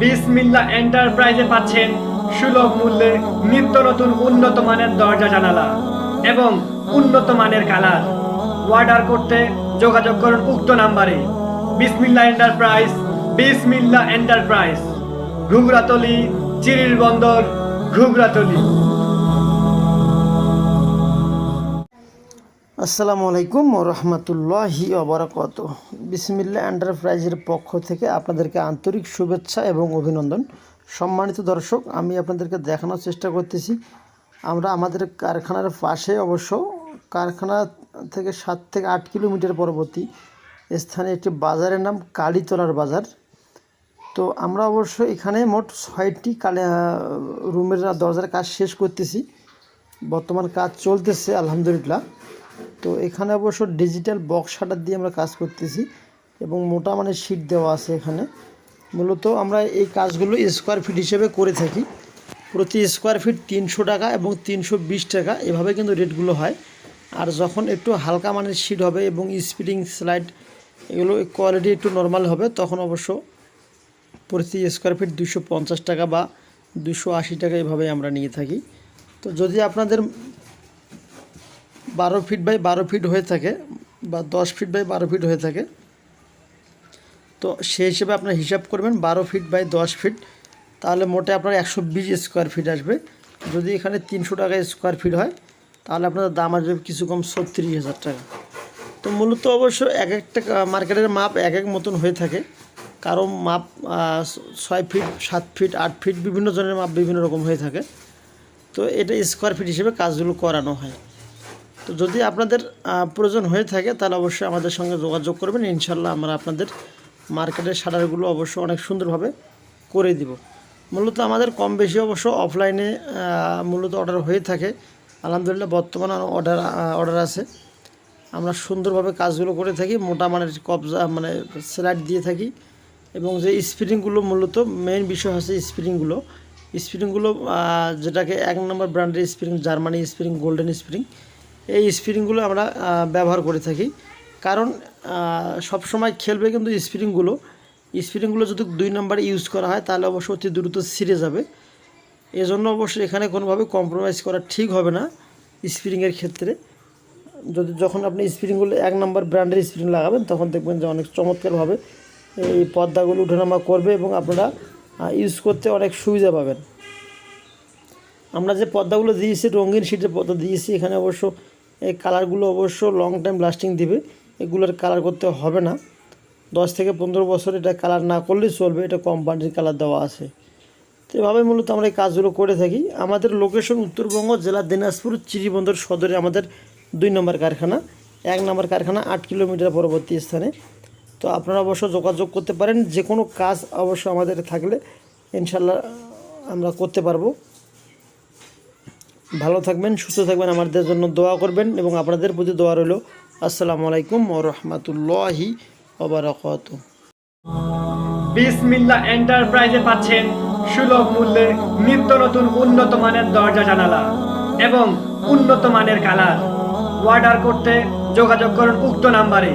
বিসমিল্লা এন্টারপ্রাইজে পাচ্ছেন সুলভ মূল্যে নিত্য নতুন উন্নত মানের দরজা জানালা এবং উন্নত মানের কালার। অর্ডার করতে যোগাযোগ করুন উক্ত নাম্বারে। বিসমিল্লা এন্টারপ্রাইজ বিসমিল্লা এন্টারপ্রাইজ। ঘুগরাতলি চিরির বন্দর ঘুগরাতলি আসসালামু আলাইকুম রহমতুল্লাহি অবরাকত বিসমিল্লা এন্টারপ্রাইজের পক্ষ থেকে আপনাদেরকে আন্তরিক শুভেচ্ছা এবং অভিনন্দন। সম্মানিত দর্শক, আমি আপনাদেরকে দেখানোর চেষ্টা করতেছি। আমরা আমাদের কারখানার পাশে অবশ্য কারখানা থেকে সাত থেকে আট কিলোমিটার পরবর্তী স্থানে একটি বাজারের নাম কালীতলার বাজার। তো আমরা অবশ্য এখানে মোট ছয়টি কালে রুমের দরজার কাজ শেষ করতেছি। বর্তমান কাজ চলতেছে, আলহামদুলিল্লাহ। তো এখানে অবশ্য ডিজিটাল বক্স শাটার দিয়ে আমরা কাজ করতেছি এবং মোটা মানের শিট দেওয়া আছে এখানে। মূলত আমরা এই কাজগুলো স্কোয়ার ফিট হিসেবে করে থাকি। প্রতি স্কোয়ার ফিট তিনশো টাকা এবং তিনশো বিশ টাকা, এভাবে কিন্তু রেটগুলো হয়। আর যখন একটু হালকা মানের শিট হবে এবং স্পিডিং স্লাইড এগুলো কোয়ালিটি একটু নর্মাল হবে, তখন অবশ্য প্রতি স্কোয়ার ফিট দুশো টাকা বা দুশো টাকা এভাবে আমরা নিয়ে থাকি। তো যদি আপনাদের বারো ফিট বাই বারো ফিট হয়ে থাকে বা দশ ফিট বাই বারো ফিট হয়ে থাকে। তো সেই হিসেবে আপনার হিসাব করবেন বারো ফিট বাই দশ ফিট। তাহলে মোটে আপনার একশো বিশ স্কোয়ার ফিট আসবে। যদি এখানে তিনশো টাকা স্কোয়ার ফিট হয়, তাহলে আপনার দাম আসবে কিছু কম ছত্রিশ হাজার টাকা। তো মূলত অবশ্য এক একটা মার্কেটের মাপ এক এক মতন হয়ে থাকে। কারও মাপ ছয় ফিট, সাত ফিট, আট ফিট বিভিন্ন জনের মাপ বিভিন্ন রকম হয়ে থাকে। তো এটা স্কোয়ার ফিট হিসেবে কাজগুলো করানো হয়। তো যদি আপনাদের প্রয়োজন হয়ে থাকে, তাহলে অবশ্যই আমাদের সঙ্গে যোগাযোগ করবেন। ইনশাল্লাহ আমরা আপনাদের মার্কেটের শাটারগুলো অবশ্য অনেক সুন্দরভাবে করে দিব। মূলত আমাদের কম বেশি অবশ্য অফলাইনে মূলত অর্ডার হয়ে থাকে। আলহামদুলিল্লাহ বর্তমানে অর্ডার অর্ডার আছে। আমরা সুন্দরভাবে কাজগুলো করে থাকি, মোটা মানের কবজা মানে স্লাইড দিয়ে থাকি। এবং যে স্প্রিংগুলো মূলত, মেইন বিষয় হচ্ছে স্প্রিংগুলো। স্প্রিংগুলো যেটাকে এক নম্বর ব্র্যান্ডের spring, Germany spring, golden spring এই স্প্রিংগুলো আমরা ব্যবহার করে থাকি। কারণ সব সময় খেলবে কিন্তু স্প্রিংগুলো। স্প্রিংগুলো যদি দুই নম্বরে ইউজ করা হয়, তাহলে অবশ্য অতি দ্রুত ছিঁড়ে যাবে। এজন্য অবশ্যই এখানে কোনোভাবে কম্প্রোমাইজ করা ঠিক হবে না স্প্রিংয়ের ক্ষেত্রে। যদি, যখন আপনি স্প্রিংগুলো এক নম্বর ব্র্যান্ডের স্প্রিং লাগাবেন, তখন দেখবেন যে অনেক চমৎকারভাবে এই পর্দাগুলো উঠানামা করবে এবং আপনারা ইউজ করতে অনেক সুবিধা পাবেন। আমরা যে পর্দাগুলো দিয়েছি, রঙিন শীটের পর্দা দিয়েছি, এখানে অবশ্য এই কালারগুলো অবশ্য লং টাইম লাস্টিং দিবে। এগুলোর কালার করতে হবে না। দশ থেকে পনেরো বছর এটা কালার না করলেই চলবে। এটা কোম্পানির কালার দেওয়া আছে। তো এভাবে মূলত আমরা এই কাজগুলো করে থাকি। আমাদের লোকেশন উত্তরবঙ্গ জেলা দিনাজপুর চিরিবন্দর সদরে আমাদের দুই নম্বর কারখানা। এক নম্বর কারখানা আট কিলোমিটার পরবর্তী স্থানে। তো আপনারা অবশ্য যোগাযোগ করতে পারেন। যে কোনো কাজ অবশ্য আমাদের থাকলে ইনশাল্লাহ আমরা করতে পারব। ভালো থাকবেন, সুস্থ থাকবেন, আমাদের জন্য দোয়া করবেন এবং আপনাদের প্রতি দোয়া রইল। আসসালামু আলাইকুম ও রহমতুল্লাহি ওবরাকাত বিসমিল্লা এন্টারপ্রাইজে পাচ্ছেন সুলভ মূল্যে নিত্য নতুন উন্নত মানের দরজা জানালা এবং উন্নত মানের কালার। অর্ডার করতে যোগাযোগ করুন উক্ত নাম্বারে।